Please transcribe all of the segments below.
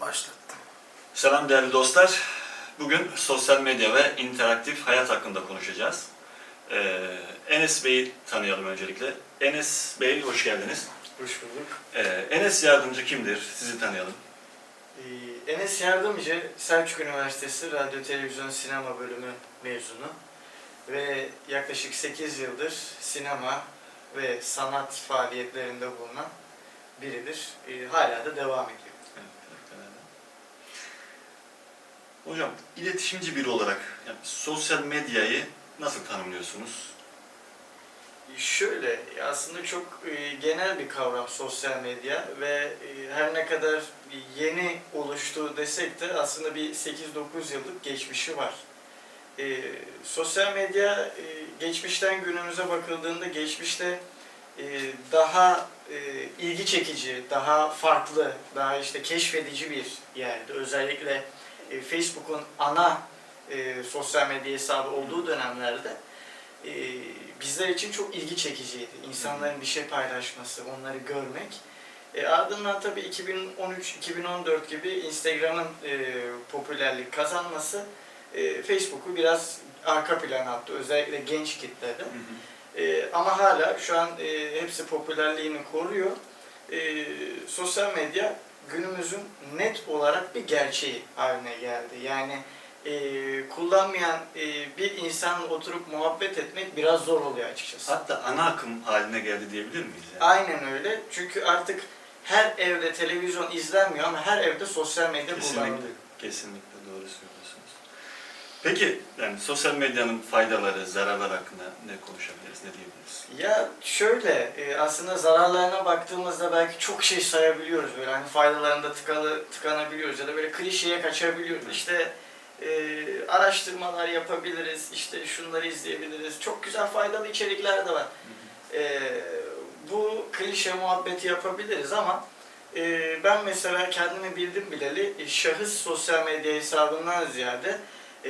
Başlattım. Selam değerli dostlar. Bugün sosyal medya ve interaktif hayat hakkında konuşacağız. Ee, Enes Bey'i tanıyalım öncelikle. Enes Bey hoş geldiniz. Hoş bulduk. Ee, Enes Yardımcı kimdir? Sizi tanıyalım. Ee, Enes Yardımcı, Selçuk Üniversitesi Radyo, Televizyon, Sinema bölümü mezunu. Ve yaklaşık 8 yıldır sinema ve sanat faaliyetlerinde bulunan biridir. Ee, hala da devam ediyor. Hocam iletişimci biri olarak yani sosyal medyayı nasıl tanımlıyorsunuz? Şöyle, aslında çok e, genel bir kavram sosyal medya ve e, her ne kadar yeni oluştu desek de aslında bir 8-9 yıllık geçmişi var. E, sosyal medya geçmişten günümüze bakıldığında geçmişte daha ilgi çekici, daha farklı, daha işte keşfedici bir yerdi. Özellikle e, Facebook'un ana e, sosyal medya hesabı olduğu dönemlerde e, bizler için çok ilgi çekiciydi. İnsanların bir şey paylaşması, onları görmek. E, ardından tabii 2013-2014 gibi Instagram'ın e, popülerlik kazanması e, Facebook'u biraz arka plana attı. Özellikle genç kitlede. E, ama hala şu an e, hepsi popülerliğini koruyor. E, sosyal medya günümüzün net olarak bir gerçeği haline geldi. Yani e, kullanmayan e, bir insanla oturup muhabbet etmek biraz zor oluyor açıkçası. Hatta ana akım haline geldi diyebilir miyiz? Yani? Aynen öyle. Çünkü artık her evde televizyon izlenmiyor ama her evde sosyal medya Kesinlikle, kullanılıyor. kesinlikle doğru söylüyorsunuz. Peki yani sosyal medyanın faydaları, zararları hakkında ne konuşabiliriz, ne diyebiliriz? Ya şöyle e, aslında zararlarına baktığımızda belki çok şey sayabiliyoruz böyle hani faydalarında tıkalı tıkanabiliyoruz ya da böyle klişeye kaçabiliyoruz. Evet. İşte e, araştırmalar yapabiliriz, işte şunları izleyebiliriz. Çok güzel faydalı içerikler de var. E, bu klişe muhabbeti yapabiliriz ama e, ben mesela kendimi bildim bileli şahıs sosyal medya hesabından ziyade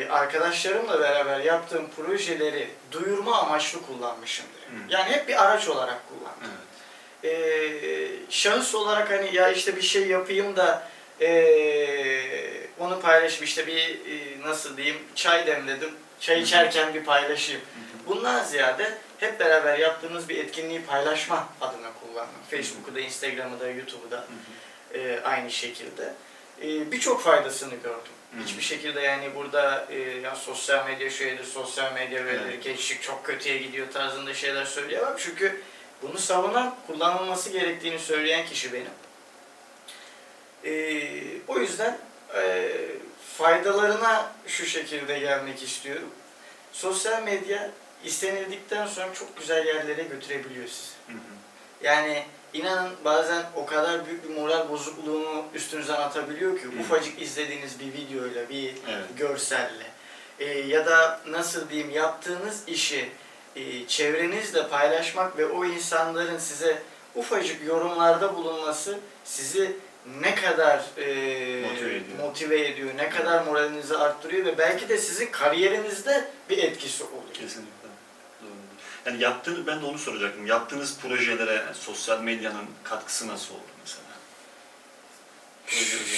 e, arkadaşlarımla beraber yaptığım projeleri duyurma amaçlı kullanmışımdır. Hı. Yani hep bir araç olarak kullandım. Evet. E, şahıs olarak hani ya işte bir şey yapayım da e, onu paylaşayım işte bir e, nasıl diyeyim çay demledim çay içerken bir paylaşayım. Bundan ziyade hep beraber yaptığımız bir etkinliği paylaşma adına kullandım. Facebook'u da, Instagram'ı da, YouTube'u da e, aynı şekilde. E, Birçok faydasını gördüm. Hı. Hiçbir şekilde yani burada e, ya sosyal medya şöyledir, sosyal medya böyledir, Evet. gençlik çok kötüye gidiyor tarzında şeyler söyleyemem. Çünkü bunu savunan, kullanılması gerektiğini söyleyen kişi benim. E, o yüzden e, faydalarına şu şekilde gelmek istiyorum. Sosyal medya istenildikten sonra çok güzel yerlere götürebiliyor sizi. Hı hı. Yani inanın bazen o kadar büyük bir moral bozukluğunu üstünüzden atabiliyor ki Hı. ufacık izlediğiniz bir videoyla, bir Evet. görselle e, ya da nasıl diyeyim yaptığınız işi e, çevrenizle paylaşmak ve o insanların size ufacık yorumlarda bulunması sizi ne kadar e, Motive ediyor. motive ediyor, ne kadar moralinizi arttırıyor ve belki de sizin kariyerinizde bir etkisi oluyor. Kesinlikle. Yani yaptığınız, ben de onu soracaktım. Yaptığınız projelere yani sosyal medyanın katkısı nasıl oldu mesela?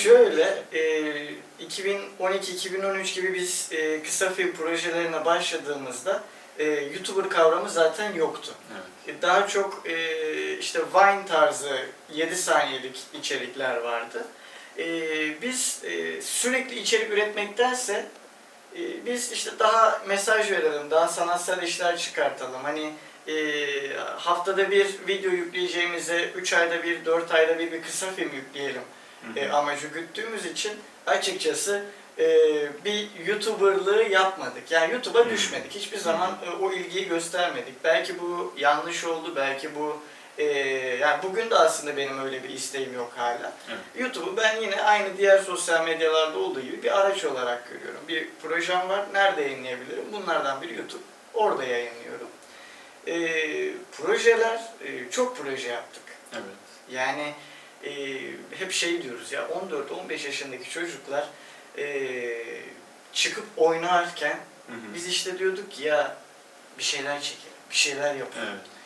Şöyle, e, 2012-2013 gibi biz e, kısa film projelerine başladığımızda e, YouTuber kavramı zaten yoktu. Evet. E, Daha çok e, işte Vine tarzı 7 saniyelik içerikler vardı. E, biz e, sürekli içerik üretmektense e, biz işte daha mesaj verelim, daha sanatsal işler çıkartalım. Hani e, haftada bir video yükleyeceğimize 3 ayda bir, 4 ayda bir bir kısa film yükleyelim Hı hı. e, amacı güttüğümüz için açıkçası e, bir YouTuber'lığı yapmadık. Yani YouTube'a düşmedik. Hiçbir zaman e, o ilgiyi göstermedik. Belki bu yanlış oldu, belki bu e, yani bugün de aslında benim öyle bir isteğim yok hala. Evet. YouTube'u ben yine aynı diğer sosyal medyalarda olduğu gibi bir araç olarak görüyorum. Bir projem var, nerede yayınlayabilirim? Bunlardan biri YouTube. Orada yayınlıyorum. E, projeler, e, çok proje yaptık. Evet. Yani e, hep şey diyoruz ya 14-15 yaşındaki çocuklar e, çıkıp oynarken Hı hı. biz işte diyorduk ki ya bir şeyler çekelim, bir şeyler yapalım. Evet.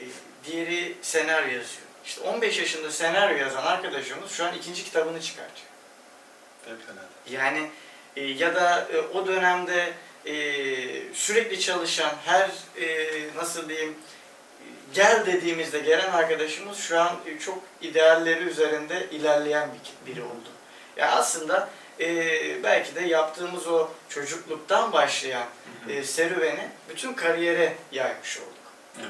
E, diğeri senaryo yazıyor. İşte 15 yaşında senaryo yazan arkadaşımız şu an ikinci kitabını çıkartıyor. Fevkalade. Yani e, ya da e, o dönemde e, sürekli çalışan her e, nasıl diyeyim e, gel dediğimizde gelen arkadaşımız şu an e, çok idealleri üzerinde ilerleyen bir, biri oldu. Yani aslında e, belki de yaptığımız o çocukluktan başlayan e, serüveni bütün kariyere yaymış olduk. Evet.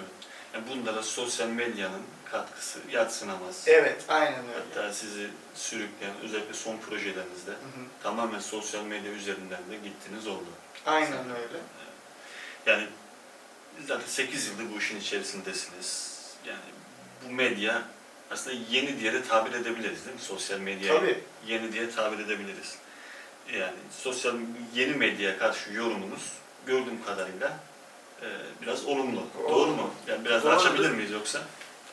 Yani bunda da sosyal medyanın katkısı yatsınamaz. Evet, aynen öyle. Hatta sizi sürükleyen özellikle son projelerinizde Hı hı. tamamen sosyal medya üzerinden de gittiniz oldu. Aynen öyle. Yani zaten 8 yıldır bu işin içerisindesiniz. Yani bu medya aslında yeni diye de tabir edebiliriz değil mi? Sosyal medya Tabii. yeni diye tabir edebiliriz. Yani sosyal yeni medyaya karşı yorumunuz gördüğüm kadarıyla e, biraz olumlu. Doğru Olumlu. mu? Yani biraz Doğrudur. açabilir miyiz yoksa?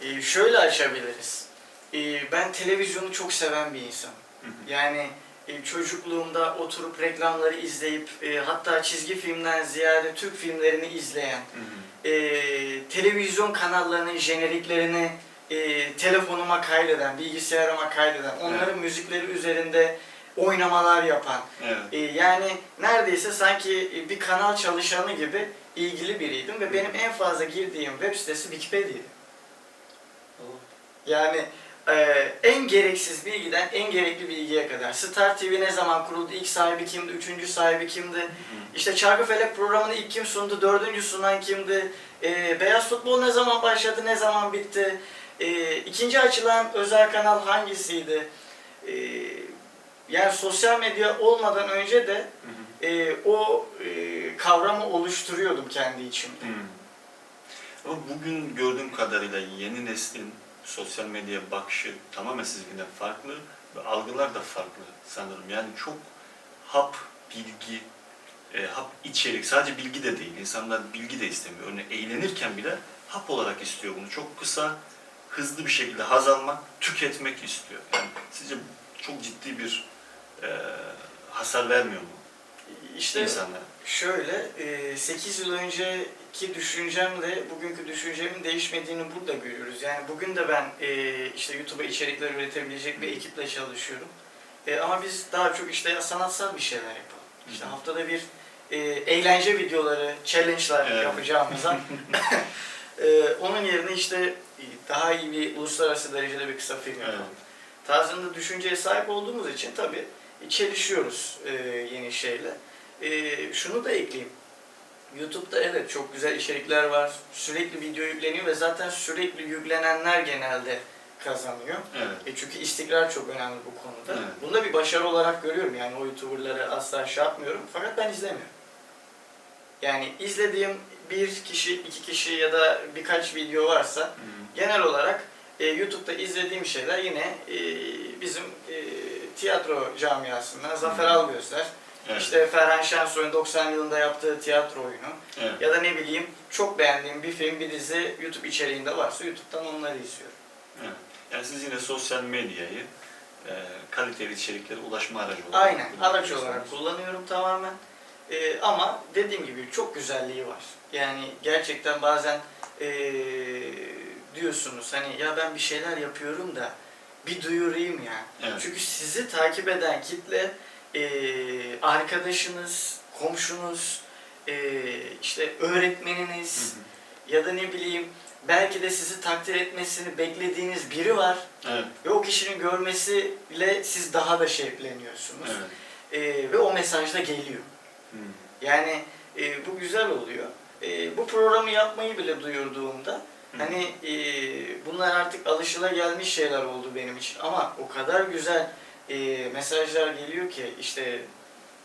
Ee, şöyle açabiliriz. Ee, ben televizyonu çok seven bir insanım. Hı hı. Yani e, çocukluğumda oturup reklamları izleyip e, hatta çizgi filmden ziyade Türk filmlerini izleyen, Hı hı. e, televizyon kanallarının jeneriklerini e, telefonuma kaydeden, bilgisayarıma kaydeden, onların müzikleri üzerinde oynamalar yapan, Evet. e, yani neredeyse sanki bir kanal çalışanı gibi ilgili biriydim ve benim en fazla girdiğim web sitesi Wikipedia'ydı. Yani e, en gereksiz bilgiden en gerekli bilgiye kadar. Star TV ne zaman kuruldu, ilk sahibi kimdi, üçüncü sahibi kimdi, Hı hı. işte Çarkıfelek programını ilk kim sundu, dördüncü sunan kimdi, e, beyaz futbol ne zaman başladı, ne zaman bitti, e, ikinci açılan özel kanal hangisiydi, e, yani sosyal medya olmadan önce de Hı hı. e, o e, kavramı oluşturuyordum kendi içimde. Hmm. Ama bugün gördüğüm kadarıyla yeni neslin sosyal medya bakışı tamamen sizinkinden farklı ve algılar da farklı sanırım. Yani çok hap bilgi, e, hap içerik, sadece bilgi de değil. İnsanlar bilgi de istemiyor. Örneğin eğlenirken bile hap olarak istiyor bunu. Çok kısa, hızlı bir şekilde haz almak, tüketmek istiyor. Yani sizce çok ciddi bir e, hasar vermiyor mu İşte insanlara? Şöyle, 8 yıl önceki düşüncemle bugünkü düşüncemin değişmediğini burada görüyoruz. Yani bugün de ben e, işte YouTube'a içerikler üretebilecek bir ekiple çalışıyorum. E, Ama biz daha çok işte sanatsal bir şeyler yapalım. İşte haftada bir e, eğlence videoları, challenge'lar Evet. yapacağımıza e, onun yerine işte e, daha iyi bir uluslararası derecede bir kısa film yapalım. Evet. tarzında düşünceye sahip olduğumuz için tabii çelişiyoruz e, yeni şeyle. E, şunu da ekleyeyim. YouTube'da evet çok güzel içerikler var. Sürekli video yükleniyor ve zaten sürekli yüklenenler genelde kazanıyor. Evet. E çünkü istikrar çok önemli bu konuda. Evet. Bunu da bir başarı olarak görüyorum. Yani o YouTuber'ları asla şey yapmıyorum. Fakat ben izlemiyorum. Yani izlediğim bir kişi, iki kişi ya da birkaç video varsa hı. genel olarak e, YouTube'da izlediğim şeyler yine e, bizim e, tiyatro camiasından Zafer Hı. Algözler, Evet. işte Ferhan Şensoy'un 90 yılında yaptığı tiyatro oyunu Evet. ya da ne bileyim çok beğendiğim bir film, bir dizi YouTube içeriğinde varsa YouTube'dan onları izliyorum. Evet. Yani siz yine sosyal medyayı e, kaliteli içeriklere ulaşma aracı olarak Aynen, araç olarak kullanıyorum tamamen. E, ama dediğim gibi çok güzelliği var. Yani gerçekten bazen e, diyorsunuz hani ya ben bir şeyler yapıyorum da bir duyurayım ya. Evet. Çünkü sizi takip eden kitle e, arkadaşınız, komşunuz, e, işte Hı öğretmeniniz hı. ya da ne bileyim belki de sizi takdir etmesini beklediğiniz biri var Evet. ve o kişinin görmesiyle siz daha da şevkleniyorsunuz Evet. E, ve o mesaj da geliyor. Hı. Yani e, bu güzel oluyor. E, bu programı yapmayı bile duyurduğumda Hı. Hani e, bunlar artık alışılagelmiş şeyler oldu benim için ama o kadar güzel e, mesajlar geliyor ki işte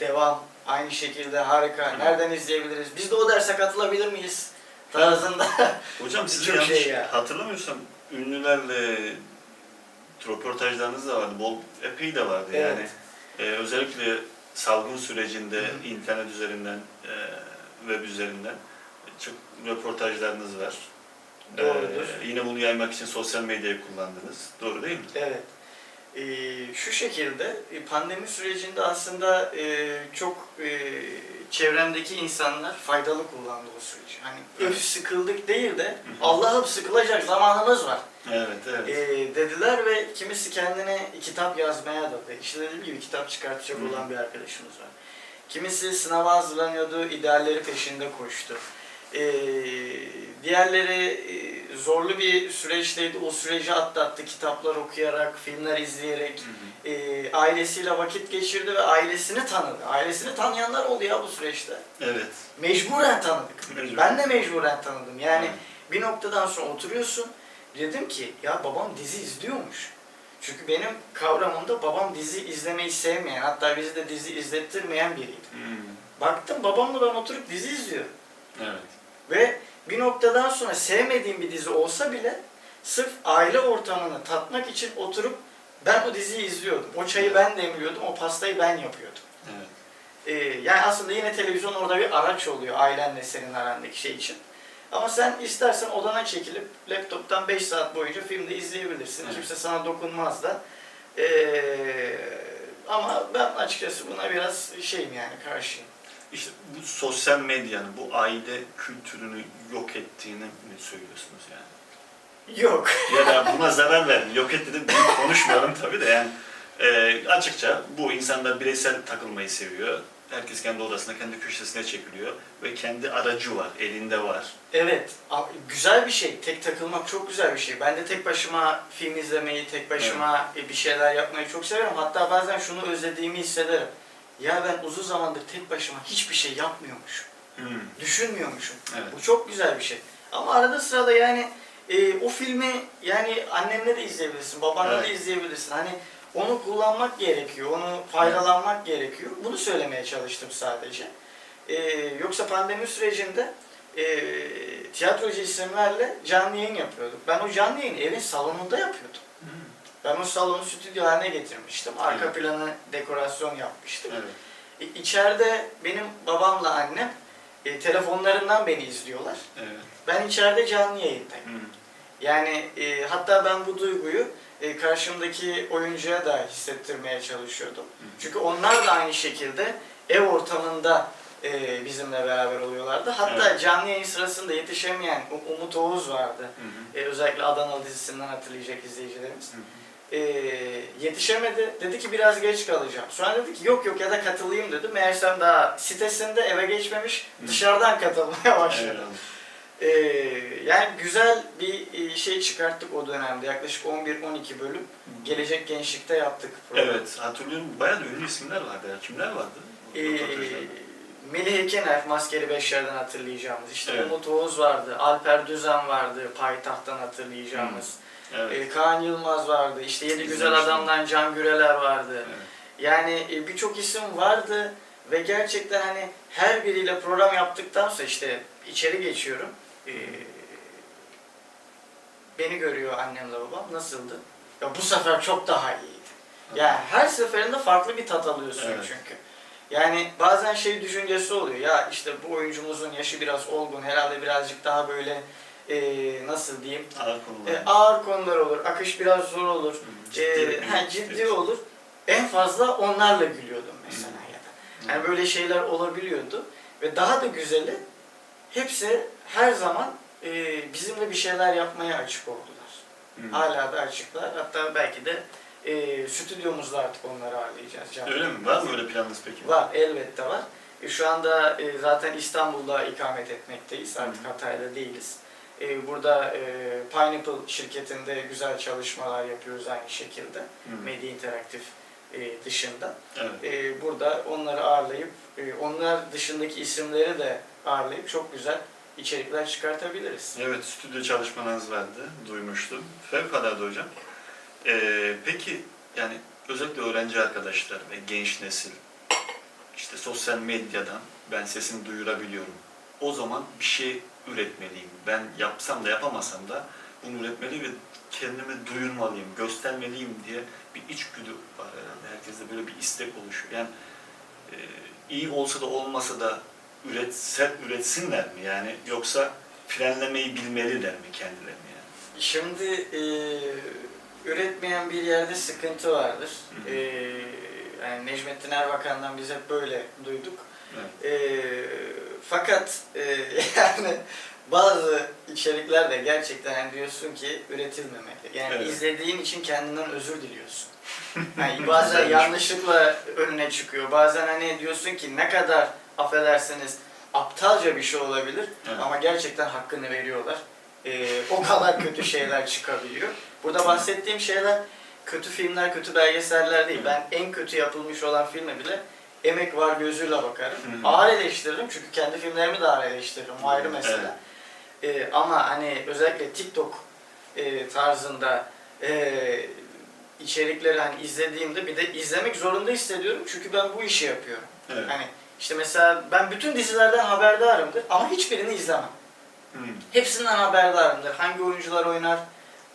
devam aynı şekilde harika Hı. nereden izleyebiliriz biz de o derse katılabilir miyiz tarzında Hocam Çok yanlış şey ya. hatırlamıyorsam ünlülerle röportajlarınız da vardı. Bol epey de vardı Evet. yani. E, özellikle salgın sürecinde hı. internet üzerinden, e, web üzerinden çok röportajlarınız var. Doğrudur. E, yine bunu yaymak için sosyal medyayı kullandınız. Doğru değil mi? evet E, şu şekilde e, pandemi sürecinde aslında e, çok e, çevremdeki insanlar faydalı kullandı o süreci. Hani öf sıkıldık değil de Allah'ım sıkılacak zamanımız var Evet, evet. e, dediler ve kimisi kendine kitap yazmaya adadı. İşte dediğim gibi kitap çıkartacak olan bir arkadaşımız var. Kimisi sınava hazırlanıyordu, idealleri peşinde koştu. E, diğerleri e, zorlu bir süreçteydi, o süreci atlattı kitaplar okuyarak, filmler izleyerek, Hı hı. e, ailesiyle vakit geçirdi ve ailesini tanıdı. Ailesini tanıyanlar oldu ya bu süreçte. Evet. Mecburen tanıdık. Mecburen. Ben de mecburen tanıdım. Yani Evet. bir noktadan sonra oturuyorsun. Dedim ki ya babam dizi izliyormuş. Çünkü benim kavramımda babam dizi izlemeyi sevmeyen, hatta bizi de dizi izlettirmeyen biriydi. Hmm, Baktım babamla ben oturup dizi izliyorum. Evet. Ve bir noktadan sonra sevmediğim bir dizi olsa bile sırf aile ortamını tatmak için oturup ben o diziyi izliyordum. O çayı ben demliyordum, o pastayı ben yapıyordum. Evet. Ee, yani aslında yine televizyon orada bir araç oluyor ailenle senin arandaki şey için. Ama sen istersen odana çekilip laptoptan 5 saat boyunca filmde izleyebilirsin. Evet. Kimse sana dokunmaz da. Ee, ama ben açıkçası buna biraz şeyim yani karşıyım. İşte bu sosyal medyanın bu aile kültürünü yok ettiğini mi söylüyorsunuz yani? Yok. Ya da buna zarar verdi. Yok etti de büyük konuşmuyorum tabii de yani e, açıkça bu insanlar bireysel takılmayı seviyor. Herkes kendi odasına, kendi köşesine çekiliyor ve kendi aracı var, elinde var. Evet, a- güzel bir şey. Tek takılmak çok güzel bir şey. Ben de tek başıma film izlemeyi, tek başıma e, bir şeyler yapmayı çok severim. Hatta bazen şunu özlediğimi hissederim. Ya ben uzun zamandır tek başıma hiçbir şey yapmıyormuşum. Hmm, Düşünmüyormuşum. Evet. Bu çok güzel bir şey. Ama arada sırada yani e, o filmi yani annenle de izleyebilirsin, babanla da Evet. izleyebilirsin. Hani onu kullanmak gerekiyor, onu faydalanmak gerekiyor. Bunu söylemeye çalıştım sadece. E, yoksa pandemi sürecinde e, tiyatrocu isimlerle canlı yayın yapıyorduk. Ben o canlı yayını evin salonunda yapıyordum. Ben o salonu stüdyo haline getirmiştim. Arka Evet. planı dekorasyon yapmıştım. Evet. E, İçeride benim babamla annem e, telefonlarından beni izliyorlar. Evet. Ben içeride canlı yayındayım. Hmm, Yani e, hatta ben bu duyguyu e, karşımdaki oyuncuya da hissettirmeye çalışıyordum. Hı. Çünkü onlar da aynı şekilde ev ortamında e, bizimle beraber oluyorlardı. Hatta Evet. canlı yayın sırasında yetişemeyen Umut Oğuz vardı. hı hı, E, özellikle Adanalı dizisinden hatırlayacak izleyicilerimiz. hı hı. E, yetişemedi. Dedi ki biraz geç kalacağım. Sonra dedi ki yok yok ya da katılayım dedi. Meğersem daha sitesinde eve geçmemiş dışarıdan katılmaya başladı. Evet. Ee, yani güzel bir e, şey çıkarttık o dönemde. Yaklaşık 11-12 bölüm. Gelecek Gençlik'te yaptık. programı. Evet, hatırlıyorum. Bayağı da ünlü isimler vardı. ya. Kimler vardı? Röportajlarda. Melih Ekener, Maskeli Beşler'den hatırlayacağımız. İşte Evet. Umut Oğuz vardı. Alper Düzen vardı. Payitaht'tan hatırlayacağımız. Evet. Ee, Kaan Yılmaz vardı. İşte Yedi Güzel İzlemiştim. Adam'dan Can Güreler vardı. evet. Yani e, birçok isim vardı ve gerçekten hani her biriyle program yaptıktan sonra işte içeri geçiyorum. Ee, beni görüyor annemle babam. Nasıldı? Ya bu sefer çok daha iyiydi. Yani her seferinde farklı bir tat alıyorsun Evet. çünkü. Yani bazen şey düşüncesi oluyor. Ya işte bu oyuncumuzun yaşı biraz olgun. Herhalde birazcık daha böyle e, nasıl diyeyim? Ağır konular. E, ağır konular olur. Akış biraz zor olur. Ee, ha, ciddi olur. En fazla onlarla gülüyordum mesela ya da. Yani böyle şeyler olabiliyordu. Ve daha da güzeli hepsi her zaman e, bizimle bir şeyler yapmaya açık oldular. Hı. Hala da açıklar. Hatta belki de e, stüdyomuzda artık onları ağırlayacağız. canlı Öyle mi? Var mı öyle planınız peki? Var, elbette var. E, Şu anda e, zaten İstanbul'da ikamet etmekteyiz. Artık Hı. Hatay'da değiliz. E, Burada e, Pineapple şirketinde güzel çalışmalar yapıyoruz aynı şekilde. Hı. Medya Interaktif e, dışında. Evet. E, Burada onları ağırlayıp, e, onlar dışındaki isimleri de ağırlayıp çok güzel içerikler çıkartabiliriz. Evet, stüdyo çalışmalarınız vardı. Duymuştum. Fevkalade hocam. Ee, peki, yani özellikle öğrenci arkadaşlar ve genç nesil işte sosyal medyadan ben sesimi duyurabiliyorum. O zaman bir şey üretmeliyim. Ben yapsam da yapamasam da bunu üretmeli ve kendimi duyurmalıyım, göstermeliyim diye bir içgüdü var herhalde. Herkeste böyle bir istek oluşuyor. Yani e, iyi olsa da olmasa da üretse, üretsinler mi yani yoksa frenlemeyi bilmeliler mi kendilerini yani? Şimdi e, üretmeyen bir yerde sıkıntı vardır. Hı hı. Ee, yani Necmettin Erbakan'dan biz hep böyle duyduk. Evet. Ee, fakat e, yani bazı içerikler de gerçekten hani diyorsun ki üretilmemeli. Yani Evet. izlediğin için kendinden özür diliyorsun. Yani bazen yanlışlıkla önüne çıkıyor. Bazen hani diyorsun ki ne kadar affedersiniz aptalca bir şey olabilir Evet. ama gerçekten hakkını veriyorlar. Ee, o kadar kötü şeyler çıkabiliyor. Burada bahsettiğim şeyler kötü filmler, kötü belgeseller değil. Ben en kötü yapılmış olan filme bile emek var gözüyle bakarım. Hı. Ağır eleştiririm çünkü kendi filmlerimi de ağır eleştiririm. O ayrı mesele. Ee, ama hani özellikle TikTok e, tarzında e, içerikleri hani izlediğimde bir de izlemek zorunda hissediyorum çünkü ben bu işi yapıyorum. Evet. Hani işte mesela ben bütün dizilerden haberdarımdır ama hiçbirini izlemem. Hı. Hepsinden haberdarımdır. Hangi oyuncular oynar,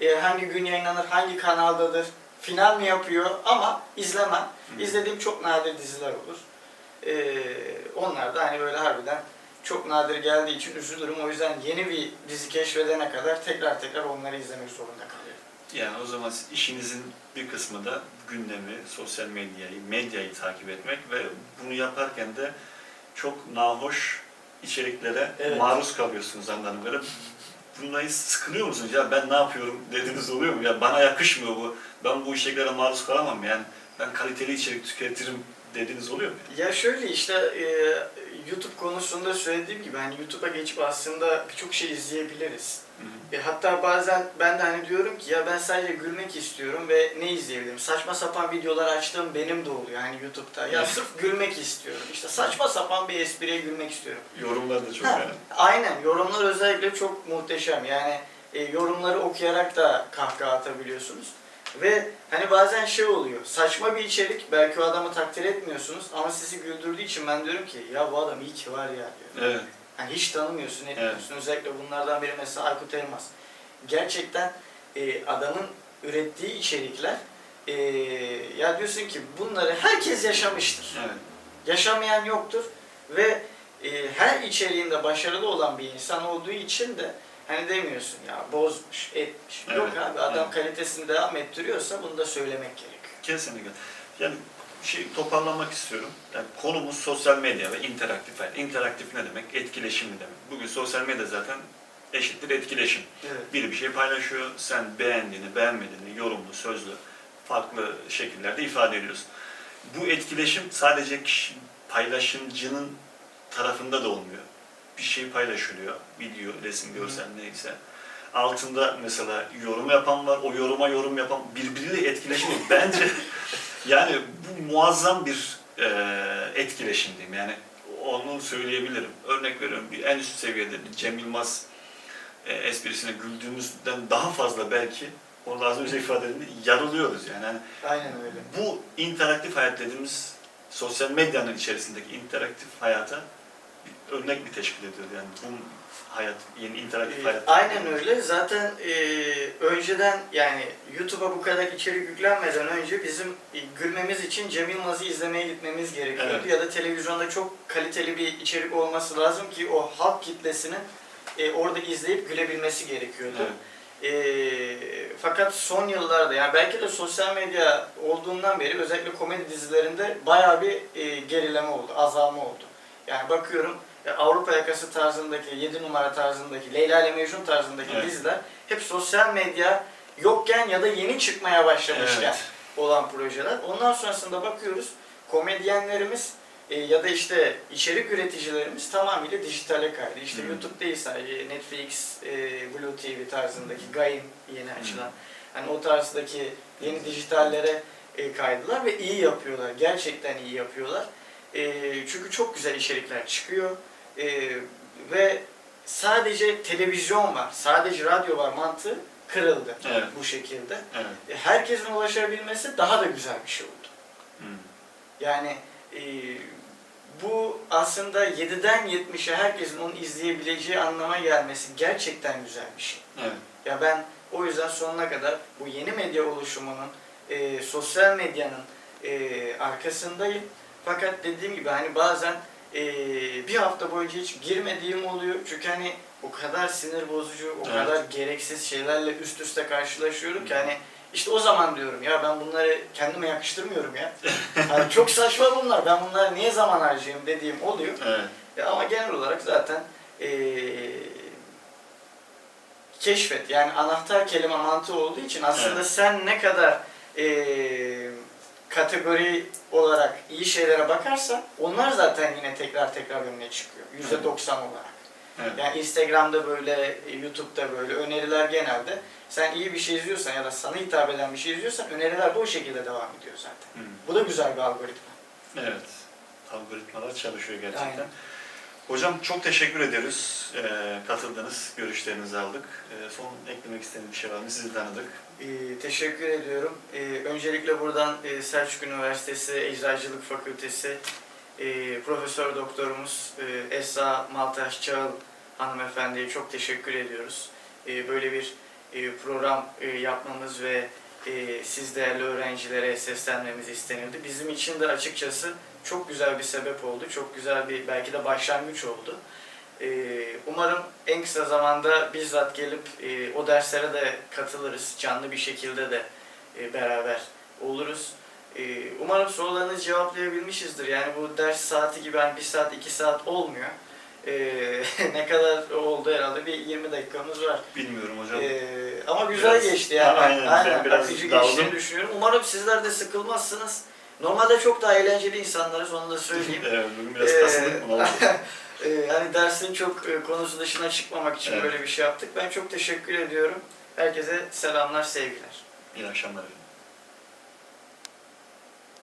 e, hangi gün yayınlanır, hangi kanaldadır, final mi yapıyor ama izlemem. Hı. İzlediğim çok nadir diziler olur. E, onlar da hani böyle harbiden çok nadir geldiği için üzülürüm. O yüzden yeni bir dizi keşfedene kadar tekrar tekrar onları izlemek zorunda kalıyorum. Yani o zaman işinizin bir kısmı da gündemi, sosyal medyayı, medyayı takip etmek ve bunu yaparken de çok nahoş içeriklere Evet. maruz kalıyorsunuz anladığım böyle. Hiç sıkılıyor musunuz? Ya ben ne yapıyorum dediğiniz oluyor mu? Ya bana yakışmıyor bu. Ben bu içeriklere maruz kalamam yani. Ben kaliteli içerik tüketirim dediğiniz oluyor mu? Ya şöyle işte e, YouTube konusunda söylediğim gibi hani YouTube'a geçip aslında birçok şey izleyebiliriz. Hı hı. E, hatta bazen ben de hani diyorum ki ya ben sadece gülmek istiyorum ve ne izleyebilirim? Saçma sapan videolar açtığım benim de oluyor hani YouTube'da. Ya sırf gülmek istiyorum. İşte saçma sapan bir espriye gülmek istiyorum. Yorumlar da çok Ha. Aynen yorumlar özellikle çok muhteşem. Yani e, yorumları okuyarak da kahkaha atabiliyorsunuz. Ve hani bazen şey oluyor, saçma bir içerik, belki o adamı takdir etmiyorsunuz ama sizi güldürdüğü için ben diyorum ki ya bu adam iyi ki var ya diyor. Evet. Hani hiç tanımıyorsun, etmiyorsun. Özellikle bunlardan biri mesela Aykut Elmas. Gerçekten e, adamın ürettiği içerikler e, ya diyorsun ki bunları herkes yaşamıştır. Evet. Yaşamayan yoktur ve e, her içeriğinde başarılı olan bir insan olduğu için de hani demiyorsun ya bozmuş, etmiş. Evet, Yok abi adam evet. kalitesini devam ettiriyorsa bunu da söylemek gerekiyor. Kesinlikle. Yani şey toparlamak istiyorum. Yani konumuz sosyal medya ve interaktif hayat. İnteraktif ne demek? Etkileşim demek? Bugün sosyal medya zaten eşittir etkileşim. Evet. Biri bir şey paylaşıyor, sen beğendiğini, beğenmediğini, yorumlu, sözlü, farklı şekillerde ifade ediyorsun. Bu etkileşim sadece kişi, paylaşımcının tarafında da olmuyor. Bir şey paylaşılıyor, video, resim, görsel neyse. Altında mesela yorum yapan var, o yoruma yorum yapan birbiriyle etkileşim. Bence yani bu muazzam bir e, etkileşim diyeyim. Yani onu söyleyebilirim. Örnek veriyorum bir en üst seviyede bir Cem Yılmaz e, esprisine güldüğümüzden daha fazla belki onu az önce ifade gibi yarılıyoruz yani. yani. Aynen öyle. Bu interaktif hayat dediğimiz sosyal medyanın içerisindeki interaktif hayata bir örnek bir teşkil ediyor yani bu hayat, yeni interaktif Ee, hayat. Aynen öyle. Zaten e, önceden yani YouTube'a bu kadar içerik yüklenmeden önce bizim e, gülmemiz için Cem Yılmaz'ı izlemeye gitmemiz gerekiyordu. Evet. Ya da televizyonda çok kaliteli bir içerik olması lazım ki o halk kitlesinin e, orada izleyip gülebilmesi gerekiyordu. Evet. E, fakat son yıllarda yani belki de sosyal medya olduğundan beri özellikle komedi dizilerinde bayağı bir e, gerileme oldu, azalma oldu. Yani bakıyorum Avrupa yakası tarzındaki, 7 numara tarzındaki, Leyla ile Mecnun tarzındaki Evet. diziler hep sosyal medya yokken ya da yeni çıkmaya başlamışken Evet. olan projeler. Ondan sonrasında bakıyoruz komedyenlerimiz e, ya da işte içerik üreticilerimiz tamamıyla dijitale kaydı. İşte Hmm. YouTube değil sadece Netflix, e, Blue TV tarzındaki Gain yeni açılan. Hani o tarzdaki yeni dijitallere e, kaydılar ve iyi yapıyorlar. Gerçekten iyi yapıyorlar. E, çünkü çok güzel içerikler çıkıyor. E, ve sadece televizyon var, sadece radyo var mantığı kırıldı Evet. bu şekilde. Evet. E, herkesin ulaşabilmesi daha da güzel bir şey oldu. Hmm. Yani e, bu aslında 7'den 70'e herkesin onu izleyebileceği anlama gelmesi gerçekten güzel bir şey. Evet. Ya ben o yüzden sonuna kadar bu yeni medya oluşumunun, e, sosyal medyanın e, arkasındayım. Fakat dediğim gibi hani bazen e, bir hafta boyunca hiç girmediğim oluyor. Çünkü hani o kadar sinir bozucu, o Evet. kadar gereksiz şeylerle üst üste karşılaşıyorum ki hani işte o zaman diyorum ya ben bunları kendime yakıştırmıyorum ya. Hani çok saçma bunlar. Ben bunlara niye zaman harcayayım dediğim oluyor. Evet. Ya ama genel olarak zaten eee, keşfet yani anahtar kelime mantığı olduğu için aslında Evet. sen ne kadar eee, kategori olarak iyi şeylere bakarsan onlar zaten yine tekrar tekrar önüne çıkıyor. Yüzde doksan olarak. Evet. Yani Instagram'da böyle, YouTube'da böyle öneriler genelde sen iyi bir şey izliyorsan ya da sana hitap eden bir şey izliyorsan öneriler de o şekilde devam ediyor zaten. Hmm. Bu da güzel bir algoritma. Evet. Algoritmalar çalışıyor gerçekten. Aynen. Hocam çok teşekkür ediyoruz. Ee, katıldınız, görüşlerinizi aldık. Ee, son eklemek istediğiniz bir şey var mı? Sizi tanıdık. Ee, teşekkür ediyorum. Ee, öncelikle buradan e, Selçuk Üniversitesi Eczacılık Fakültesi e, Profesör Doktorumuz e, Esra Maltaş Çağıl hanımefendiye çok teşekkür ediyoruz. E, böyle bir e, program e, yapmamız ve e, siz değerli öğrencilere seslenmemiz istenildi. Bizim için de açıkçası çok güzel bir sebep oldu. Çok güzel bir belki de başlangıç oldu. Ee, Umarım en kısa zamanda bizzat gelip e, o derslere de katılırız. Canlı bir şekilde de e, beraber oluruz. E, Umarım sorularınızı cevaplayabilmişizdir. Yani bu ders saati gibi hani bir saat iki saat olmuyor. E, ne kadar oldu herhalde bir 20 dakikamız var. Bilmiyorum hocam. E, ama güzel Biraz- geçti yani. Aynen, ben biraz akıcı geçtiğini düşünüyorum. Umarım sizler de sıkılmazsınız. Normalde çok daha eğlenceli insanlarız onu da söyleyeyim. evet, bugün biraz Ee, kasıldık. Oldu. Ee, yani dersin çok e, konusu dışına çıkmamak için Evet. böyle bir şey yaptık. Ben çok teşekkür ediyorum. Herkese selamlar, sevgiler. İyi akşamlar. efendim.